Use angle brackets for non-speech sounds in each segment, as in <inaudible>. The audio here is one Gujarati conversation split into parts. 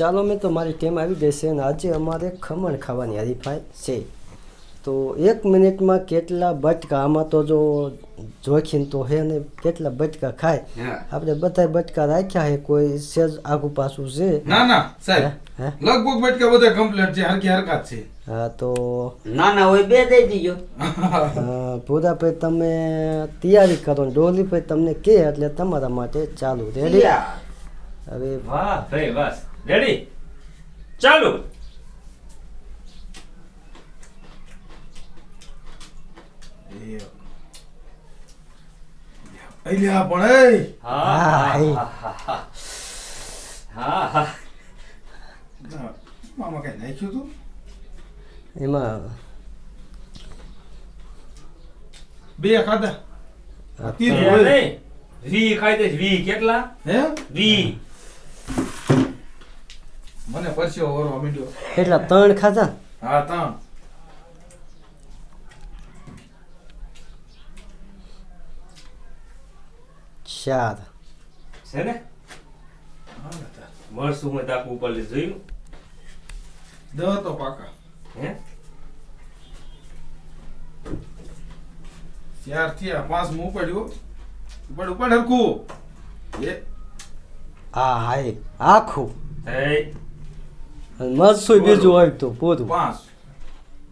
ચાલો મેં તો મારી ટીમ આવી ગઈ છે અને આજે અમારે ખમણ ખાવાની હરીફાઈ છે. તો એક મિનિટમાં કેટલા બટકા આમાં તો જો જોખીન તો હે ને કેટલા બટકા ખાય? આપણે બધા બટકા રાખ્યા છે કોઈ સેજ આગુ પાછું છે? ના ના સાહેબ. હે? હે? લગભગ બટકા બધા કમ્પ્લીટ છે હરકી હરકત છે. હા તો ના ના હોય બે દઈ દીજો. <laughs> પૂરા ભૂરાભાઈ તમે તૈયારી કરો ને ડોલીભાઈ તમને કહે એટલે તમારા માટે ચાલુ. રેડી હવે વાહ ભાઈ બસ રેડી ચાલુ. અલ્યા પણ એ. હા હા, એ. હા હા હા. હા હા. મામા કઈ નાખ્યું તું? એમાં બે ખાધા. એ હોય. વી ખાઈ દઈશ. વી કેટલા? હે? વી. મને પરસ્યો ઓરવા મીડ્યો. એટલા ત્રણ ખાધા? હા ત્રણ. ચાર. છે ને? હા. મળશું મેં તાક ઉપર જોયું? દ તો પાકા. હે? ચાર થયા પાંચ મું ઉપાડ્યો ઉપર ઉપર હરખું. એ. આ હાય આખું. થઈ મરસું બીજું હોય તો પૂરું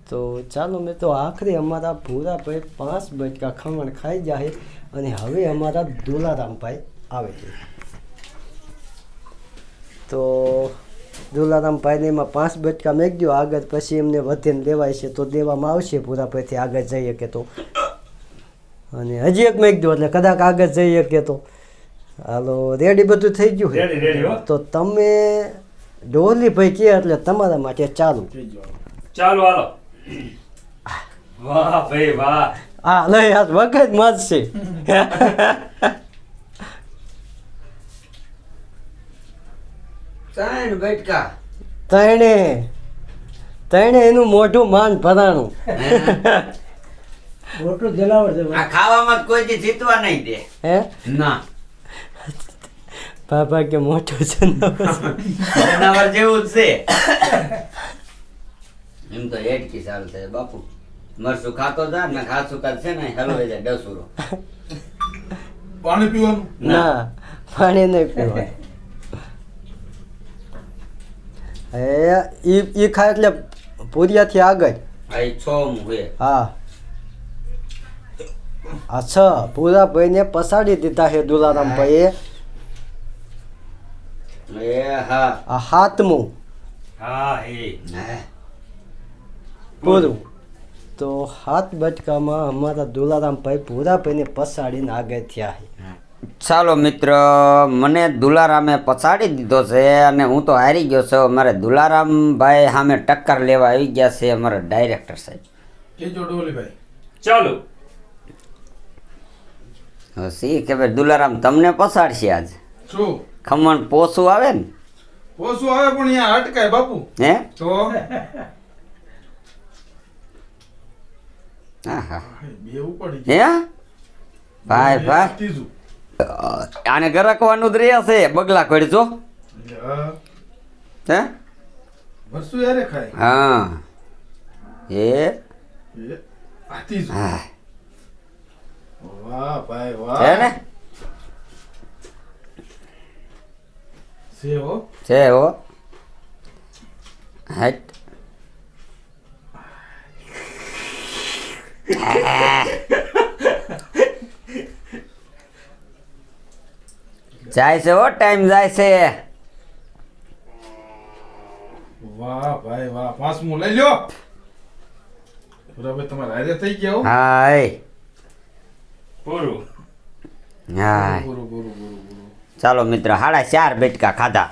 તો ચાલો મેં તો આખરી અમારા ભૂરાભાઈ પાંચ બટકા ખમણ ખાઈ જાય અને હવે અમારા દુલારામભાઈ આવે છે. તો દુલારામભાઈને એમાં પાંચ બટકા મેકજો આગળ પછી એમને વધીને દેવાય છે તો દેવામાં આવશે ભૂરાભાઈથી આગળ જઈએ કે તો. અને હજી એક મેકજો એટલે કદાચ આગળ જઈએ કે તો. હાલો રેડી બધું થઈ ગયું તો તમે ડોલીભાઈ કહે એટલે તમારા માટે ચાલુ. ચાલુ હાલો. વાહ ભાઈ વાહ. હા લઈ હાથ વખત મત છે. ત્રણ બેટકા. તણે તણે એનું મોઢું માન ભરાણું. મોટું જલાવડ છે. આ ખાવામાં કોઈ દી જીતવા નહીં દે. હે? ના. બાબા કે મોટું જનાવર જનાવર જેવું જ છે. <laughs> એમ તો હેડકી સારું છે. બાપુ મરસું ખાતો જા ને ખાસું કાલ છે ને હલવાઈ જાય ડસુરો. <laughs> પાણી પીવાનું? ના. પાણી નહીં પીવાનું. <laughs> એ ઈ ઈ ખાય એટલે પૂરિયાથી આગળ. આ છ મું હે હા. અચ્છા છ પૂરા ભાઈને પસાડી દીધા હે દુલારામભાઈએ એ હા આ હાથમું. હા એ. હે. પૂરું તો હાથ બટકામાં અમારા દુલારામભાઈ ભૂરાભાઈને પસાડીને આગળ થયા છે. ચાલો મિત્ર મને દુલારામે પછાડી દીધો છે અને હું તો હારી ગયો છું. અમારે દુલારામભાઈ સામે ટક્કર લેવા આવી ગયા છે અમારા ડાયરેક્ટર સાહેબ. કેજો ડોલીભાઈ ચાલુ. હવે કે ભાઈ દુલારામ તમને પછાડશે આજ? શું? ખમણ પોસું આવે ને? પોસું આવે પણ અહીંયા અટકાય બાપુ. હે? તો? હા હા? હે ભાઈ ભાઈ. આને ગરકવાનું જ રહે છે બગલા એટલે હા હે? વરસું યારે ખાય? હા. એ એ હા. વાહ ભાઈ વાહ. ને? છે હો છે હો હટ જાય છે હો ટાઈમ જાય છે વાહ ભાઈ વાહ પાંચમું લઈ લ્યો બરાબર તમારે હારે થઈ ગયા હો હાય પૂરું હાય પૂરું પૂરું પૂરું પૂરું ચાલો મિત્ર સાડા ચાર બેટકા ખાધા.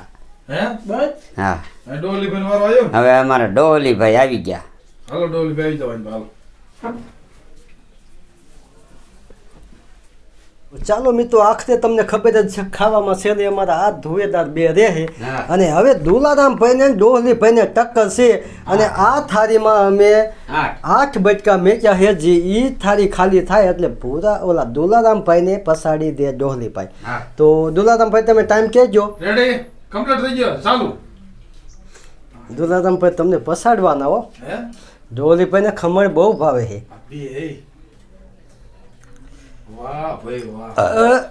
હા? હવે અમારા ડોલીભાઈ આવી ગયા. હાલો ડોલીભાઈ આવી જવાનું હાલો. ચાલો મિત્રો આખરે તમને ખબર જ છે ખાવામાં છે ને અમારા હાથ ધુવેદાર બે રહે. અને હવે દુલારામ ભાઈને ને ડોહલી ભાઈને ટક્કર છે. અને આ થાળીમાં અમે આઠ. બટકા મેચ્યા છે જે ઈ થાળી ખાલી થાય એટલે પૂરા ઓલા દુલારામ ભાઈને પસાડી દે ડોહલી ભાઈ. તો દુલારામ ભાઈ તમે ટાઈમ કહેજો. રેડી કમ્પ્લીટ થઈ ગયો. ચાલુ. દુલારામ ભાઈ તમને પસાડવાના હો. ડોહલી ભાઈને ખમણ બહુ ભાવે છે. આ બે એ. વાહ ભાઈ વાહ.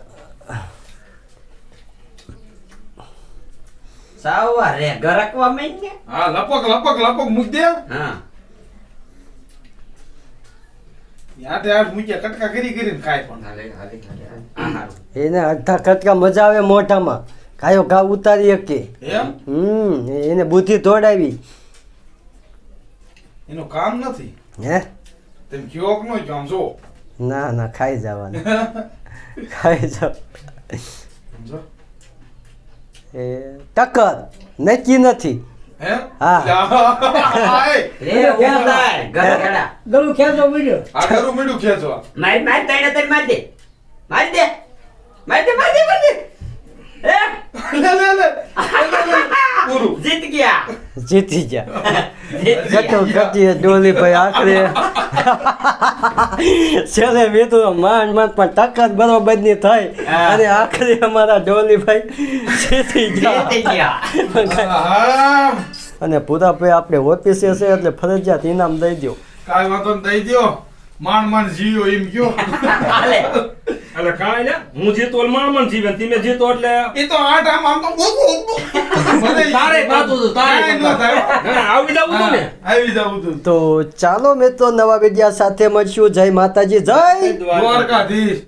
સાવા રે ગરકવા માંડ હા લપક લપક લપક મૂક દે. હા. યાદ યાદ મૂક્યા કટકા કરી કરીને ખાય પણ. હાલે હાલે હાલે. એને અડધા કટકા મજા આવે મોઢામાં. કાયો ઘા ઉતારી શકે. એમ? હમ એને બુદ્ધિ દોડાવી એનું કામ નથી. હે? તેમ કયો ન આમ જો ના ના ખાઈ જવાનું. ખાઈ જાવ એ ટક્કર. નક્કી નથી. હે? હા. હા રે ઊભો થાય. ગરગડા ગળું ખેંચો. બીજો આ કરું મીડું ખેંચવા માર માર તઈને તઈને માર દે. માર દે. માર દે માર દે માર દે. એ લે લે લે. પૂરું. જીત ગયા. જીતી જા જીત કટો ગયા ડોલી ભાઈ આખરે. છેલ્લે મેં તો માંડ માંડ. પણ તાકાત બરોબરની થઈ. અને આખરે અમારા ડોલી ભાઈ જીતી ગયા. <laughs> અને પૂરા ભાઈ આપણે ઓફિસે છે એટલે ફરજિયાત ઇનામ દઈ દો કાંઈ વાતો દઈ દ્યો. માંડ માંડ જીવ્યો એમ કયો. હાલે એટલે કાંઈ ને હું જીતો એટલે માણ માણ જીવે ને તમે જીતો એટલે એ તો આઠ આમ આમ તો મને તારે પાતું હતું, તારે. આવી જવું હતું ને. આવી જાવું તું તો ચાલો મિત્રો નવા વિડિયા સાથે મળશું. જય માતાજી જય દ્વારકાધીશ.